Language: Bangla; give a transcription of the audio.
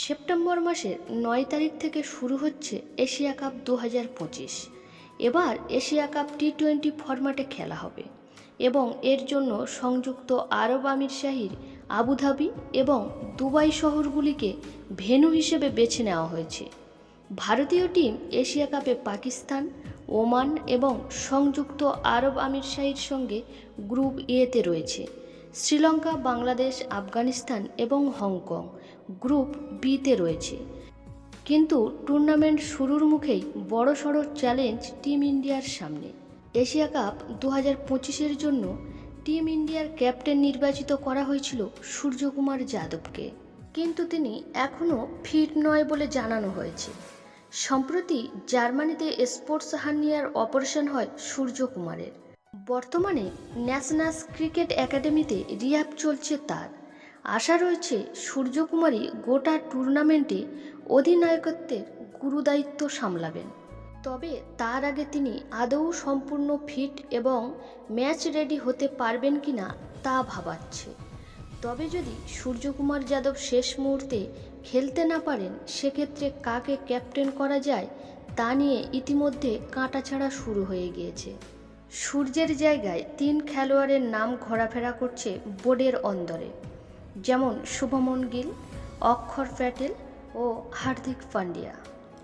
সেপ্টেম্বর মাসের নয় তারিখ থেকে শুরু হচ্ছে এশিয়া কাপ দু হাজার পঁচিশ। এবার এশিয়া কাপ টি টোয়েন্টি ফরম্যাটে খেলা হবে এবং এর জন্য সংযুক্ত আরব আমিরশাহির আবুধাবি এবং দুবাই শহরগুলিকে ভেন্যু হিসেবে বেছে নেওয়া হয়েছে। ভারতীয় টিম এশিয়া কাপে পাকিস্তান, ওমান এবং সংযুক্ত আরব আমিরশাহির সঙ্গে গ্রুপ এতে রয়েছে। শ্রীলঙ্কা, বাংলাদেশ, আফগানিস্তান এবং হংকং গ্রুপ বিতে রয়েছে। কিন্তু টুর্নামেন্ট শুরুর মুখেই বড়সড় চ্যালেঞ্জ টিম ইন্ডিয়ার সামনে। এশিয়া কাপ দু হাজার পঁচিশের জন্য টিম ইন্ডিয়ার ক্যাপ্টেন নির্বাচিত করা হয়েছিল সূর্যকুমার যাদবকে। কিন্তু তিনি এখনও ফিট নয় বলে জানানো হয়েছে। সম্প্রতি জার্মানিতে স্পোর্টস হার্নিয়ার অপারেশন হয় সূর্যকুমারের। বর্তমানে ন্যাশনাল ক্রিকেট একাডেমিতে রিহ্যাব চলছে তার। আশা রয়েছে সূর্যকুমারী গোটা টুর্নামেন্টে অধিনায়কত্বের গুরুদায়িত্ব সামলাবেন। তবে তার আগে তিনি আদৌ সম্পূর্ণ ফিট এবং ম্যাচ রেডি হতে পারবেন কিনা তা ভাবাচ্ছে। তবে যদি সূর্যকুমার যাদব শেষ মুহূর্তে খেলতে না পারেন, সেক্ষেত্রে কাকে ক্যাপ্টেন করা যায় তা নিয়ে ইতিমধ্যে কাঁটাছাড়া শুরু হয়ে গিয়েছে। সূর্যের জায়গায় তিন খেলোয়াড়ের নাম ঘোরাফেরা করছে বোর্ডের অন্দরে। যেমন শুভমন গিল, অক্ষর প্যাটেল ও হার্দিক পান্ডিয়া।